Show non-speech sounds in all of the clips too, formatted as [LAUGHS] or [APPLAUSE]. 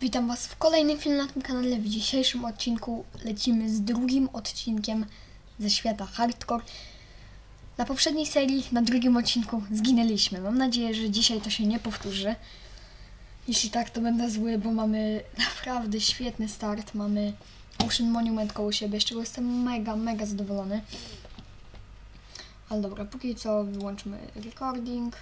Witam Was w kolejnym filmie na tym kanale. W dzisiejszym odcinku lecimy z drugim odcinkiem ze świata hardcore. Na poprzedniej serii, na drugim odcinku zginęliśmy. Mam nadzieję, że dzisiaj to się nie powtórzy. Jeśli tak, to będę zły, bo mamy naprawdę świetny start. Mamy Ocean Monument koło siebie, z czego jestem mega, mega zadowolony. Ale dobra, póki co wyłączmy recording.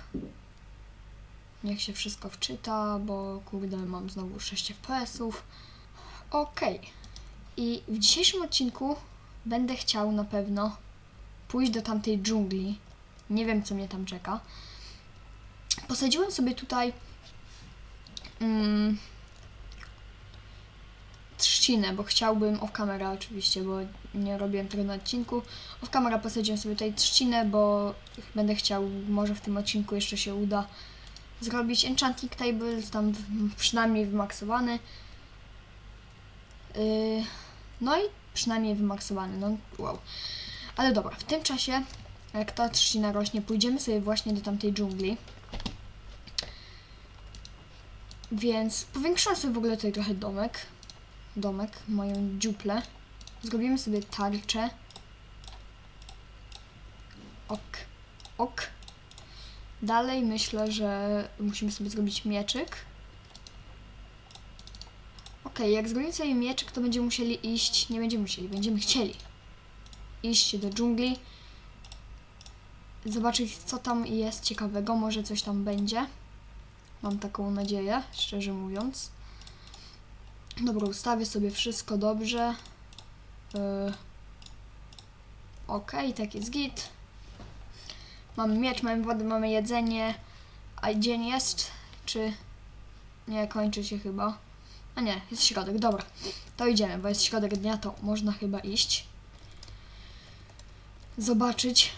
Niech się wszystko wczyta, bo kurde, mam znowu 6 FPS-ów. Okej. I w dzisiejszym odcinku będę chciał na pewno pójść do tamtej dżungli. Nie wiem, co mnie tam czeka. Posadziłem sobie tutaj mm, trzcinę, bo chciałbym off camera oczywiście, bo nie robiłem tego na odcinku. Off camera posadziłem sobie tutaj trzcinę, bo będę chciał, może w tym odcinku jeszcze się uda zrobić enchanting table, tam przynajmniej wymaksowany. Yy, no i przynajmniej wymaksowany, no wow. Ale dobra, w tym czasie, jak ta trzcina rośnie, pójdziemy sobie właśnie do tamtej dżungli. Więc powiększyłam sobie w ogóle tutaj trochę domek. Domek, moją dziuplę. Zrobimy sobie tarczę. Ok, ok. Dalej myślę, że musimy sobie zrobić mieczyk. Okej, jak zrobimy sobie mieczyk, to będziemy musieli iść, nie będziemy musieli, będziemy chcieli iść do dżungli, zobaczyć co tam jest ciekawego, może coś tam będzie. Mam taką nadzieję, szczerze mówiąc. Dobra, ustawię sobie wszystko dobrze. Yy. Okej, tak jest git. Mamy miecz, mamy wodę, mamy jedzenie. A dzień jest? Czy... Nie, kończy się chyba. A nie, jest środek, dobra. To idziemy, bo jest środek dnia, to można chyba iść. Zobaczyć,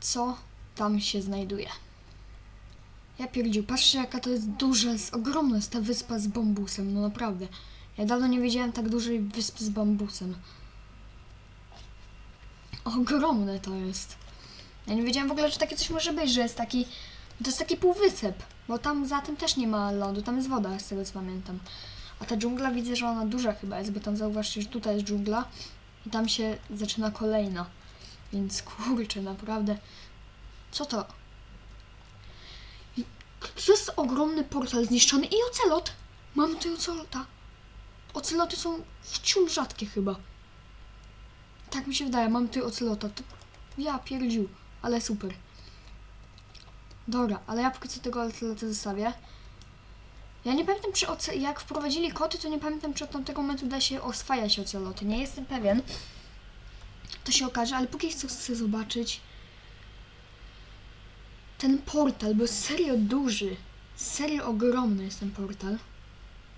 co tam się znajduje. Ja pierdziu, patrzcie jaka to jest duża, jest ogromna jest ta wyspa z bambusem, no naprawdę. Ja dawno nie widziałem tak dużej wyspy z bambusem. Ogromne to jest. Ja nie wiedziałem w ogóle, że takie coś może być, że jest taki. To jest taki półwysep, bo tam za tym też nie ma lądu, tam jest woda, z tego co pamiętam. A ta dżungla widzę, że ona duża chyba jest, bo tam zauważcie, że tutaj jest dżungla i tam się zaczyna kolejna. Więc kurczę, naprawdę. Co to? To jest ogromny portal zniszczony i ocelot. Mamy tutaj ocelota. Oceloty są wciul rzadkie chyba. Tak mi się wydaje, mam tutaj ocelota. To ja pierdził, ale super. Dobra, ale ja póki co tego ocelota zostawię. Ja nie pamiętam, czy oce- jak wprowadzili koty, to nie pamiętam, czy od tamtego momentu da się oswajać oceloty. Nie jestem pewien. To się okaże, ale póki co chcę zobaczyć ten portal, bo serio duży. Serio ogromny jest ten portal.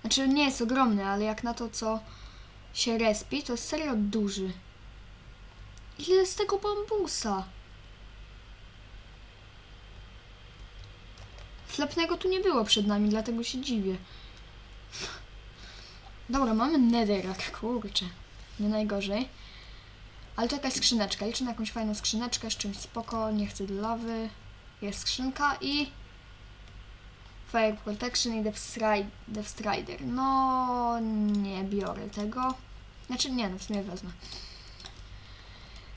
Znaczy nie jest ogromny, ale jak na to, co się respi, to jest serio duży. Ile jest tego bambusa? Flepnego tu nie było przed nami, dlatego się dziwię. Dobra, mamy netherrack, kurczę. Nie najgorzej. Ale to jakaś skrzyneczka. Liczę na jakąś fajną skrzyneczkę z czymś spoko. Nie chcę lawy. Jest skrzynka i... Fire Protection i Death Strider. No, nie biorę tego. Znaczy nie, no w sumie wezmę.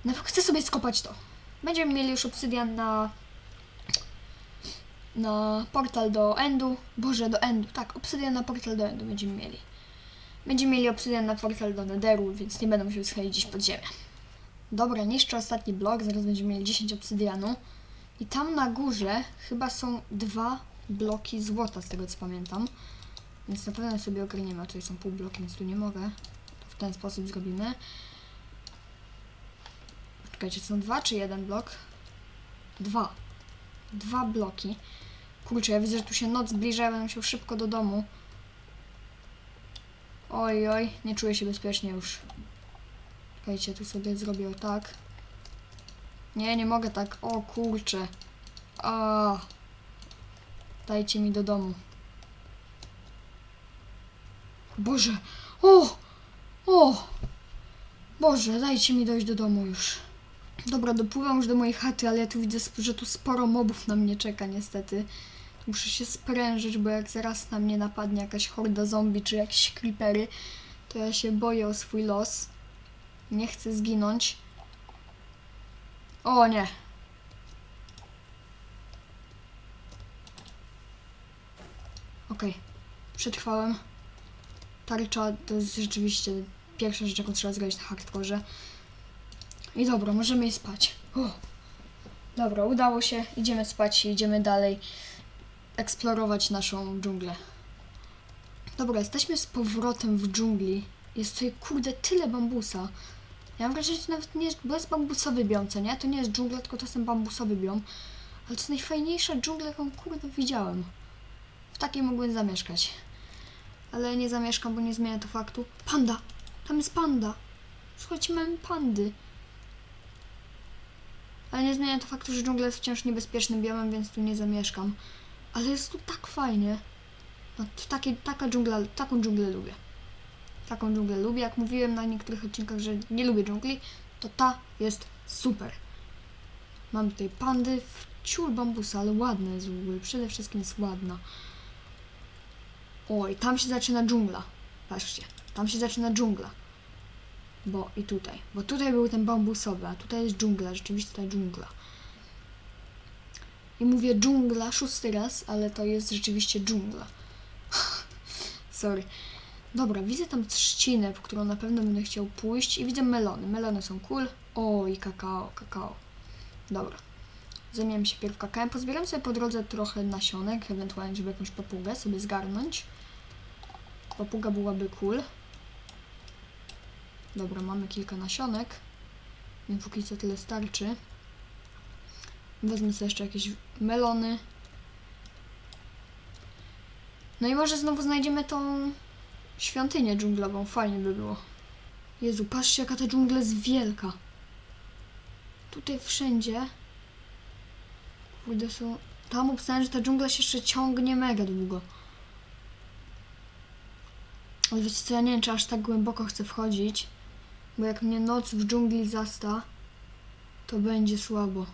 No, chcę sobie skopać to. Będziemy mieli już obsydian na na portal do Endu. Boże, do Endu. Tak, obsydian na portal do Endu będziemy mieli. Będziemy mieli obsydian na portal do Netheru, więc nie będę musiał schodzić gdzieś pod ziemię. Dobra, niszczę ostatni blok, zaraz będziemy mieli 10 obsydianu. I tam na górze chyba są dwa bloki złota, z tego co pamiętam. Więc na pewno sobie ogarniemy, a tutaj są pół bloki, więc tu nie mogę. W ten sposób zrobimy. Czekajcie, są dwa czy jeden blok? Dwa. Dwa bloki. Kurczę, ja widzę, że tu się noc zbliża, ja będę musiał szybko do domu. Oj, oj, nie czuję się bezpiecznie już. Czekajcie, tu sobie zrobię tak. Nie, nie mogę tak. O kurczę. A. Dajcie mi do domu. Boże. O! O! Boże, dajcie mi dojść do domu już. Dobra, dopływam już do mojej chaty, ale ja tu widzę, że tu sporo mobów na mnie czeka niestety. Muszę się sprężyć, bo jak zaraz na mnie napadnie jakaś horda zombie czy jakieś creepery, to ja się boję o swój los. Nie chcę zginąć. O nie. Okej. Przetrwałem. Tarcza to jest rzeczywiście pierwsza rzecz, jaką trzeba zrobić na hardkorze. I dobra, możemy iść spać. Uff. Dobra, udało się. Idziemy spać i idziemy dalej eksplorować naszą dżunglę. Dobra, jesteśmy z powrotem w dżungli. Jest tutaj, kurde, tyle bambusa. Ja mam wrażenie, że to nawet nie jest, bo jest bambusowy biom, co nie? To nie jest dżungla, tylko to jest ten bambusowy biom. Ale to jest najfajniejsza dżungla, jaką, kurde, widziałem. W takiej mogłem zamieszkać. Ale nie zamieszkam, bo nie zmienia to faktu. Panda! Tam jest panda! Słuchajcie, mamy pandy. Ale nie zmienia to faktu, że dżungla jest wciąż niebezpiecznym biomem, więc tu nie zamieszkam. Ale jest tu tak fajnie. No, taka dżungla, taką dżunglę lubię. Taką dżunglę lubię. Jak mówiłem na niektórych odcinkach, że nie lubię dżungli, to ta jest super. Mam tutaj pandy w ciul bambusa, ale ładna jest w ogóle. Przede wszystkim jest ładna. Oj, tam się zaczyna dżungla. Patrzcie, tam się zaczyna dżungla. Bo i tutaj. Bo tutaj był ten bambusowy, a tutaj jest dżungla, rzeczywiście ta dżungla. I mówię dżungla szósty raz, ale to jest rzeczywiście dżungla. [LAUGHS] Sorry. Dobra, widzę tam trzcinę, w którą na pewno będę chciał pójść i widzę melony. Melony są cool. O, i kakao, kakao. Dobra. Zajmiemy się pierw kakałem. Pozbieram sobie po drodze trochę nasionek, ewentualnie, żeby jakąś papugę sobie zgarnąć. Papuga byłaby cool. Dobra, mamy kilka nasionek. Więc póki co tyle starczy. Wezmę sobie jeszcze jakieś melony. No i może znowu znajdziemy tą świątynię dżunglową. Fajnie by było. Jezu, patrzcie jaka ta dżungla jest wielka. Tutaj wszędzie. Kurde są... Tam obstałem, że ta dżungla się jeszcze ciągnie mega długo. Ale wiecie co, ja nie wiem, czy aż tak głęboko chcę wchodzić. Bo jak mnie noc w dżungli zasta, to będzie słabo.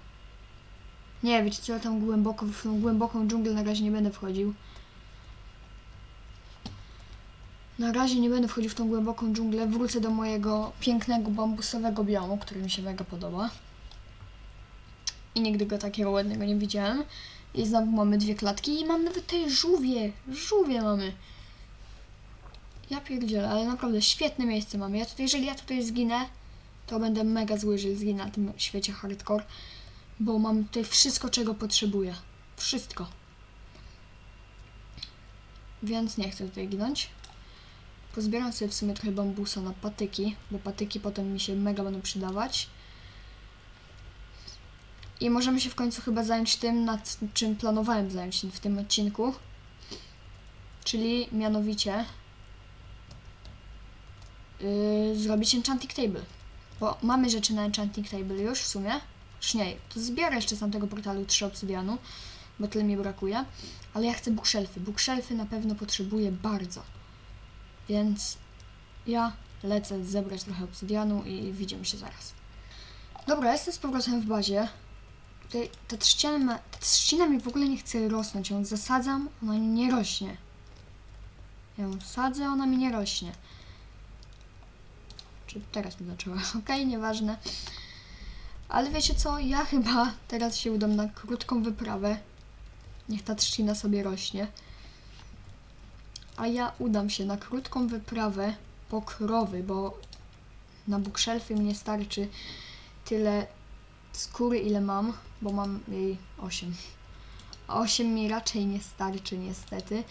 Nie, wiecie co, tam głęboko, w tą głęboką dżunglę na razie nie będę wchodził. Na razie nie będę wchodził w tą głęboką dżunglę. Wrócę do mojego pięknego bambusowego biomu, który mi się mega podoba. I nigdy go takiego ładnego nie widziałem. I znowu mamy dwie klatki i mam nawet tutaj żółwie. Żółwie mamy. Ja pierdzielę, ale naprawdę świetne miejsce mamy. Ja tutaj, jeżeli ja tutaj zginę, to będę mega zły, że zginę na tym świecie hardcore. Bo mam tutaj wszystko, czego potrzebuję. Wszystko. Więc nie chcę tutaj ginąć. Pozbieram sobie w sumie trochę bambusa na patyki, bo patyki potem mi się mega będą przydawać. I możemy się w końcu chyba zająć tym, nad czym planowałem zająć się w tym odcinku. Czyli mianowicie yy, zrobić enchanting table. Bo mamy rzeczy na enchanting table już w sumie. Nie, to zbiorę jeszcze z tamtego portalu 3 obsydianu, bo tyle mi brakuje. Ale ja chcę bookshelfy. Bookshelfy na pewno potrzebuję bardzo. Więc ja lecę zebrać trochę obsydianu i widzimy się zaraz. Dobra, jestem z powrotem w bazie. Tutaj ta trzcina, ta trzcina mi w ogóle nie chce rosnąć. Ją zasadzam, ona nie rośnie. Ja ją sadzę, ona mi nie rośnie. Czy teraz mi zaczęła? [LAUGHS] Okej, nieważne. Ale wiecie co? Ja chyba teraz się udam na krótką wyprawę. Niech ta trzcina sobie rośnie. A ja udam się na krótką wyprawę po krowy, bo na bookshelfie mnie starczy tyle skóry, ile mam, bo mam jej 8. A 8 mi raczej nie starczy, niestety.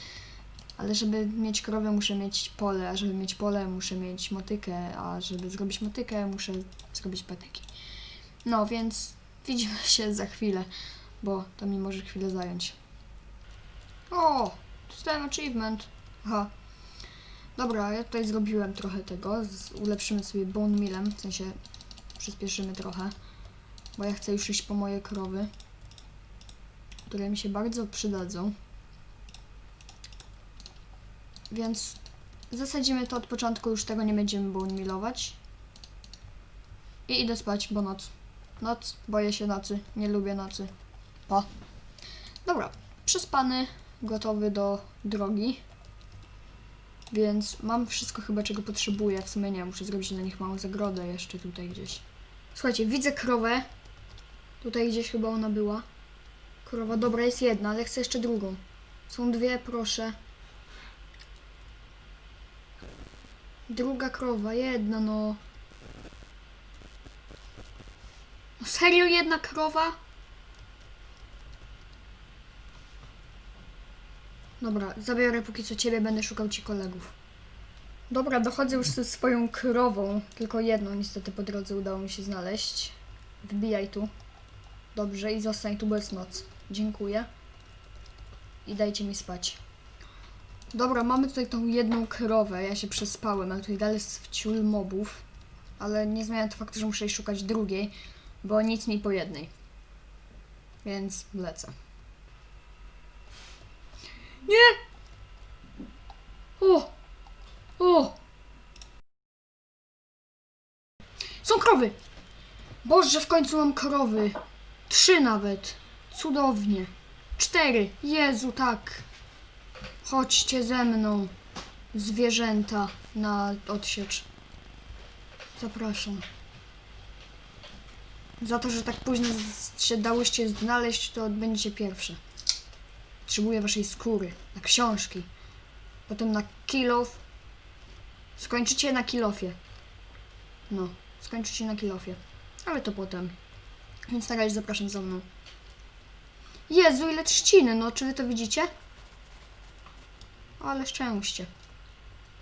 Ale żeby mieć krowę, muszę mieć pole, a żeby mieć pole, muszę mieć motykę, a żeby zrobić motykę, muszę zrobić patyki. No więc widzimy się za chwilę, bo to mi może chwilę zająć. O, dostałem achievement. Aha. Dobra, ja tutaj zrobiłem trochę tego. Z, ulepszymy sobie bone millem, w sensie przyspieszymy trochę. Bo ja chcę już iść po moje krowy, które mi się bardzo przydadzą. Więc zasadzimy to od początku, już tego nie będziemy bone millować. I idę spać, bo noc. Noc, boję się nocy, nie lubię nocy. Pa. Dobra, przespany, gotowy do drogi. Więc mam wszystko chyba, czego potrzebuję. W sumie nie, muszę zrobić na nich małą zagrodę jeszcze tutaj gdzieś. Słuchajcie, widzę krowę. Tutaj gdzieś chyba ona była. Krowa, dobra, jest jedna, ale chcę jeszcze drugą. Są dwie, proszę. Druga krowa, jedna, no. Serio, jedna krowa? Dobra, zabiorę póki co ciebie, będę szukał ci kolegów. Dobra, dochodzę już ze swoją krową. Tylko jedną niestety po drodze udało mi się znaleźć. Wbijaj tu. Dobrze, i zostań tu, jest noc. Dziękuję. I dajcie mi spać. Dobra, mamy tutaj tą jedną krowę. Ja się przespałem, ale tutaj dalej jest wciul mobów. Ale nie zmienia to faktu, że muszę szukać drugiej, bo nic mi po jednej. Więc lecę. Nie! O! O! Są krowy! Boże, w końcu mam krowy. Trzy nawet. Cudownie. Cztery. Jezu, tak. Chodźcie ze mną. Zwierzęta na odsiecz. Zapraszam. Za to, że tak późno się dałyście znaleźć, to będziecie pierwsze. Potrzebuję waszej skóry, na książki. Potem na kilof. Skończycie na kilofie. No, skończycie na kilofie. Ale to potem. Więc na razie zapraszam za mną. Jezu, ile trzciny, no czy wy to widzicie? Ale szczęście.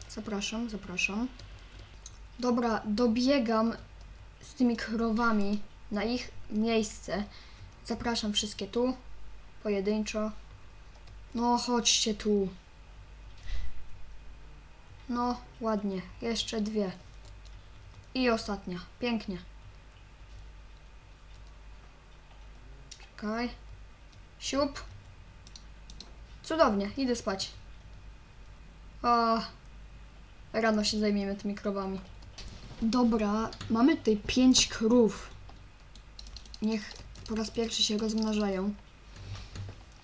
Zapraszam, zapraszam. Dobra, dobiegam z tymi krowami na ich miejsce. Zapraszam wszystkie tu. Pojedynczo. No, chodźcie tu. No, ładnie. Jeszcze dwie. I ostatnia. Pięknie. Czekaj. Siup. Cudownie. Idę spać. A, rano się zajmiemy tymi krowami. Dobra, mamy tutaj pięć krów. Niech po raz pierwszy się rozmnażają.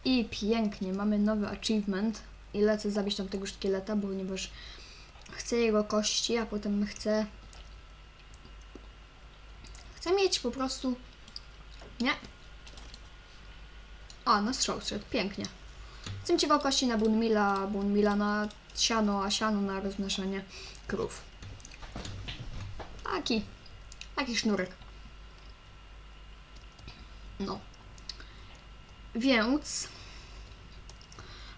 I pięknie, mamy nowy achievement. I lecę zabić tam tego szkieleta, ponieważ chcę jego kości, a potem chcę... Chcę mieć po prostu... Nie? A, na strzał szedł, pięknie. Chcę mieć jego kości na Bunmila, Bunmila na siano, a siano na rozmnażanie krów. Taki, taki sznurek. No. Więc...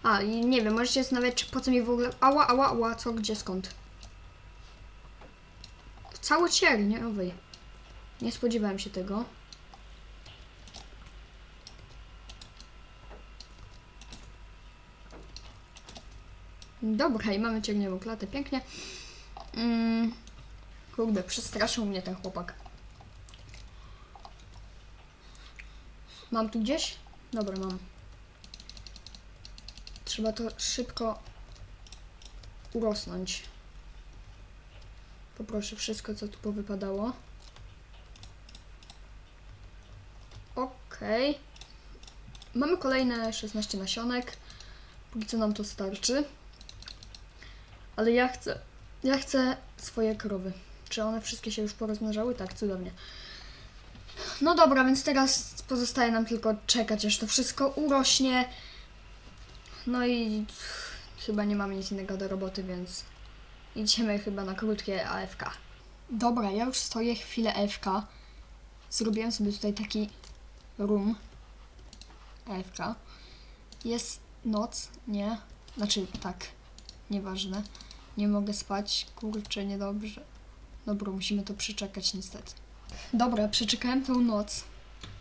A, nie wiem, możecie zastanawiać, czy po co mi w ogóle... Ała, ała, ała, co, gdzie, skąd? Cały cier, nie? Owej. Nie spodziewałem się tego. Dobra, i mamy ciernioną klatę, pięknie. Mm, kurde, przestraszył mnie ten chłopak. Mam tu gdzieś? Dobra, mam. Trzeba to szybko urosnąć. Poproszę wszystko, co tu powypadało. Okej. Mamy kolejne 16 nasionek. Póki co nam to starczy. Ale ja chcę, ja chcę swoje krowy. Czy one wszystkie się już porozmnażały? Tak, cudownie. No dobra, więc teraz pozostaje nam tylko czekać, aż to wszystko urośnie. No i chyba nie mamy nic innego do roboty, więc idziemy chyba na krótkie AFK. Dobra, ja już stoję chwilę AFK. Zrobiłem sobie tutaj taki room AFK. Jest noc, nie? Znaczy, tak, nieważne. Nie mogę spać, kurczę, niedobrze. Dobra, musimy to przeczekać niestety. Dobra, przeczekałem tą noc.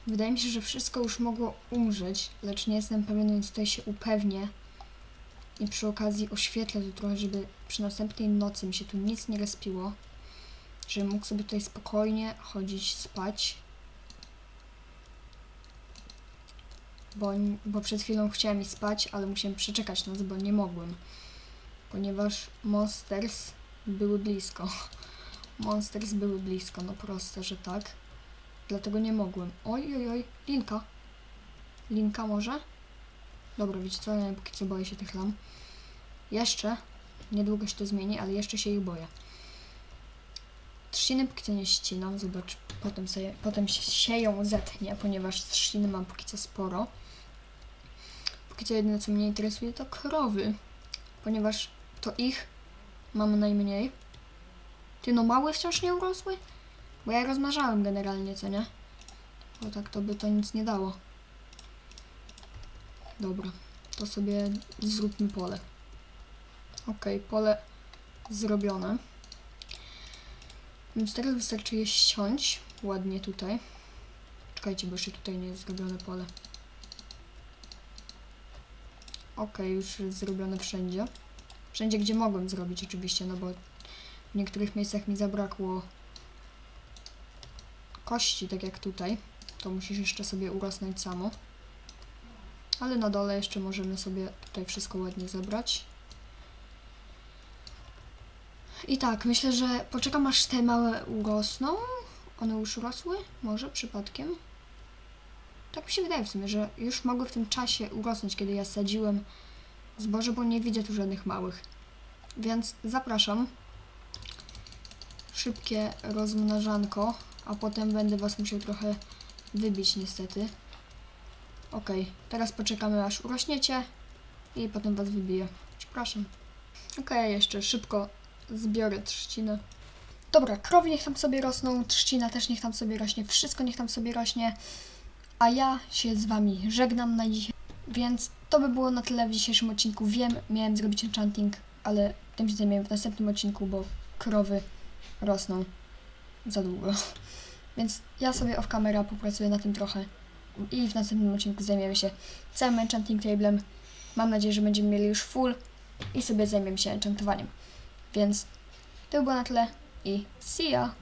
Wydaje mi się, że wszystko już mogło umrzeć, lecz nie jestem pewien, więc tutaj się upewnię. I przy okazji oświetlę to trochę, żeby przy następnej nocy mi się tu nic nie respiło. Żebym mógł sobie tutaj spokojnie chodzić, spać. Bo, bo przed chwilą chciałem iść spać, ale musiałem przeczekać noc, bo nie mogłem. Ponieważ Monsters były blisko. [LAUGHS] Monsters były blisko, no proste, że tak. Dlatego nie mogłem. Oj, oj, oj, Linka. Linka może? Dobra, wiecie co, ja póki co boję się tych lam. Jeszcze, niedługo się to zmieni, ale jeszcze się ich boję. Trzciny póki co nie ścinam, zobacz, potem, sobie, potem się, ją zetnie, ponieważ trzciny mam póki co sporo. Póki co jedyne co mnie interesuje to krowy, ponieważ to ich mam najmniej. Ty no małe wciąż nie urosły? Bo ja je rozmnażałem generalnie, co nie? Bo tak to by to nic nie dało. Dobra, to sobie zróbmy pole. Okej, pole zrobione. Więc teraz wystarczy je ściąć ładnie tutaj. Czekajcie, bo jeszcze tutaj nie jest zrobione pole. Okej, już jest zrobione wszędzie. Wszędzie, gdzie mogłem zrobić oczywiście, no bo w niektórych miejscach mi zabrakło kości, tak jak tutaj. To musisz jeszcze sobie urosnąć samo. Ale na dole jeszcze możemy sobie tutaj wszystko ładnie zebrać. I tak, myślę, że poczekam aż te małe urosną. One już urosły? Może przypadkiem? Tak mi się wydaje w sumie, że już mogły w tym czasie urosnąć, kiedy ja sadziłem zboże, bo nie widzę tu żadnych małych. Więc zapraszam. Szybkie rozmnażanko, a potem będę Was musiał trochę wybić niestety. Ok, teraz poczekamy aż urośniecie i potem Was wybiję. Przepraszam. Ok, jeszcze szybko zbiorę trzcinę. Dobra, krowy niech tam sobie rosną, trzcina też niech tam sobie rośnie, wszystko niech tam sobie rośnie. A ja się z Wami żegnam na dzisiaj. Więc to by było na tyle w dzisiejszym odcinku. Wiem, miałem zrobić enchanting, ale tym się zajmiemy w następnym odcinku, bo krowy rosną za długo. Więc ja sobie off camera popracuję na tym trochę i w następnym odcinku zajmiemy się całym enchanting tablem. Mam nadzieję, że będziemy mieli już full i sobie zajmiemy się enchantowaniem. Więc to by było na tyle i see ya!